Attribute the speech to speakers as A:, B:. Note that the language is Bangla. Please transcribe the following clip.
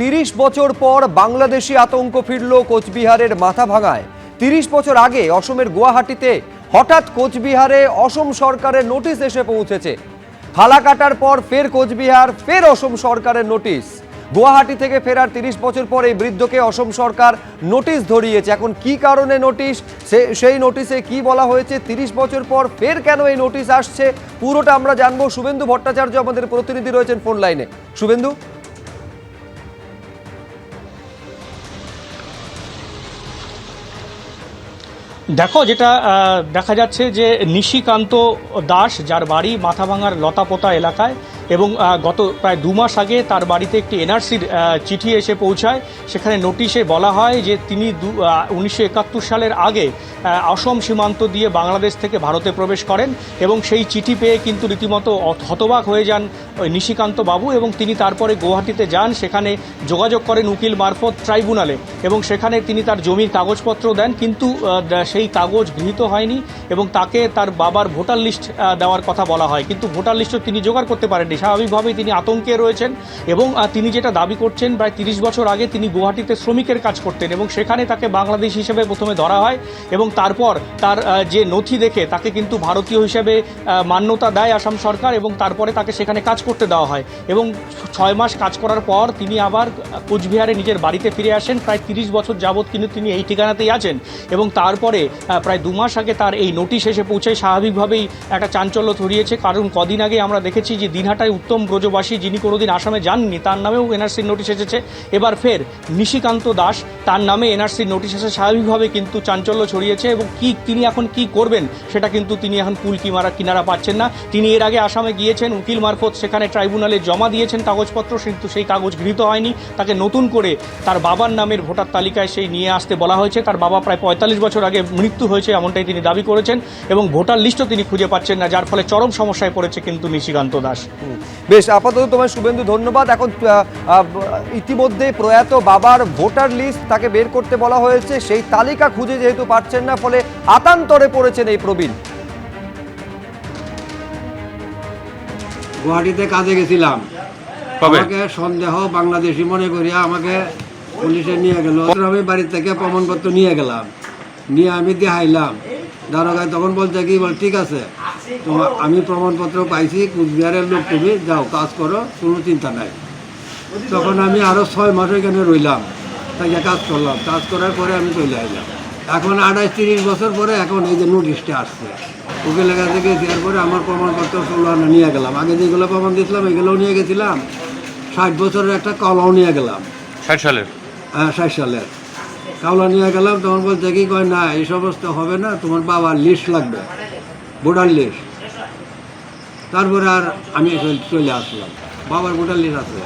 A: তিরিশ বছর পর বাংলাদেশি আতঙ্ক ফিরল কোচবিহারের মাথা ভাঙায় তিরিশ বছর আগে অসমের গুয়াহাটিতে হঠাৎ কোচবিহারে অসম সরকারের নোটিশ এসে পৌঁছেছে। ফালা কাটার পর ফের কোচবিহার, ফের অসম সরকারের নোটিশ। গুয়াহাটি থেকে ফেরার তিরিশ বছর পর এই বৃদ্ধকে অসম সরকার নোটিশ ধরিয়েছে। এখন কি কারণে নোটিশ? সেই নোটিশে কি বলা হয়েছে? তিরিশ বছর পর ফের কেন এই নোটিশ আসছে? পুরোটা আমরা জানব। শুভেন্দু ভট্টাচার্য আমাদের প্রতিনিধি রয়েছেন ফোন লাইনে। শুভেন্দু?
B: দেখো যেটা দেখা যাচ্ছে যে নিশিকান্ত দাস যার বাড়ি মাথাভাঙার লতাপোতা এলাকায় এবং গত প্রায় দু মাস আগে তার বাড়িতে একটি এনআরসির চিঠি এসে পৌঁছায়। সেখানে নোটিশে বলা হয় যে তিনি দু উনিশশো একাত্তর সালের আগে অসম সীমান্ত দিয়ে বাংলাদেশ থেকে ভারতে প্রবেশ করেন এবং সেই চিঠি পেয়ে কিন্তু রীতিমতো হতবাক হয়ে যান নিশিকান্ত বাবু এবং তিনি তারপরে গুয়াহাটিতে যান। সেখানে যোগাযোগ করেন উকিল মারফত ট্রাইব্যুনালে এবং সেখানে তিনি তার জমির কাগজপত্র দেন। কিন্তু সেই কাগজ গৃহীত হয়নি এবং তাকে তার বাবার ভোটার লিস্ট দেওয়ার কথা বলা হয়। কিন্তু ভোটার লিস্টও তিনি জোগাড় করতে পারেননি। স্বাভাবিকভাবেই তিনি আতঙ্কে রয়েছেন এবং তিনি যেটা দাবি করছেন, প্রায় তিরিশ বছর আগে তিনি গুয়াহাটিতে শ্রমিকের কাজ করতেন এবং সেখানে তাকে বাংলাদেশ হিসেবে প্রথমে ধরা হয় এবং তারপর তার যে নথি দেখে তাকে কিন্তু ভারতীয় হিসেবে মান্যতা দেয় আসাম সরকার এবং তারপরে তাকে সেখানে কাজ করতে দেওয়া হয় এবং ছয় মাস কাজ করার পর তিনি আবার কোচবিহারে নিজের বাড়িতে ফিরে আসেন। প্রায় তিরিশ বছর যাবৎ কিন্তু তিনি এই ঠিকানাতেই আছেন এবং তারপরে প্রায় দু মাস আগে তার এই নোটিশ এসে পৌঁছায় স্বাভাবিকভাবেই একটা চাঞ্চল্য ছড়িয়েছে। কারণ কদিন আগে আমরা দেখেছি যে দিনহাটায় উত্তম ব্রজবাসী যিনি কোনোদিন আসামে যাননি, তার নামেও এনআরসির নোটিশ এসেছে। এবার ফের নিশিকান্ত দাস, তার নামে এনআরসির নোটিশ এসে স্বাভাবিকভাবে কিন্তু চাঞ্চল্য ছড়িয়েছে এবং কি তিনি এখন কি করবেন, সেটা কিন্তু তিনি এখন কুল কিমারা কিনারা পাচ্ছেন না। তিনি এর আগে আসামে গিয়েছেন, উকিল মারফত সেখানে ট্রাইব্যুনালে জমা দিয়েছেন কাগজপত্র, কিন্তু সেই কাগজ গৃহীত হয়নি। তাকে নতুন করে তার বাবার নামের ভোটার তালিকায় সেই নিয়ে আসতে বলা হয়েছে। তার বাবা প্রায় পঁয়তাল্লিশ বছর আগে মৃত্যু হয়েছে, এমনটাই তিনি দাবি করেছেন এবং ভোটার লিস্টও তিনি খুঁজে পাচ্ছেন না, যার ফলে চরম সমস্যায় পড়েছে কিন্তু নিশিকান্ত দাস।
A: বেশ আপাতত তোমার শুভেন্দু ধন্যবাদ। এখন ইতিমধ্যে প্রয়াত বাবার ভোটার লিস্ট তাকে বের করতে বলা হয়েছে। সেই তালিকা খুঁজে যেহেতু পাচ্ছেন না ফলে আতান্তরে পড়েছেন এই প্রবীণ।
C: গুয়াহাটিতে কাজে গেছিলাম। আমাকে সন্দেহ বাংলাদেশি মনে করিয়া আমাকে পুলিশে নিয়ে গেল। আমি বাড়ি থেকে প্রমাণপত্র নিয়ে গেলাম। নিয়ে আমি দেখাইলাম। দারোগায় তখন বলছে কি বল ঠিক আছে। তোমার আমি প্রমাণপত্র পাইছি কুচবিহারের লোক তুমি যাও কাজ করো কোনো চিন্তা নাই। তখন আমি আরও ছয় মাস এখানে রইলাম তাকে কাজ করলাম। কাজ করার পরে আমি চলে আসলাম। এখন আঠাশ তিরিশ বছর পরে এখন এই যে নোটিশটা আসছে। উকিলের কাছে গেছি এরপরে আমার প্রমাণপত্র ষোলো আনা নিয়ে গেলাম। আগে যেগুলো প্রমাণ দিয়েছিলাম এগুলোও নিয়ে গেছিলাম। ষাট বছরের একটা কলাও নিয়ে গেলাম।
D: ষাট সালের?
C: হ্যাঁ ষাট সালের। কাওলা নিয়ে গেলাম তখন বলছে কি কয় না এই সমস্ত হবে না তোমার বাবার লিস্ট লাগবে। ভোটার লিস্ট তারপরে আর আমি চলে আসলাম। বাবার ভোটার লিস্ট আছে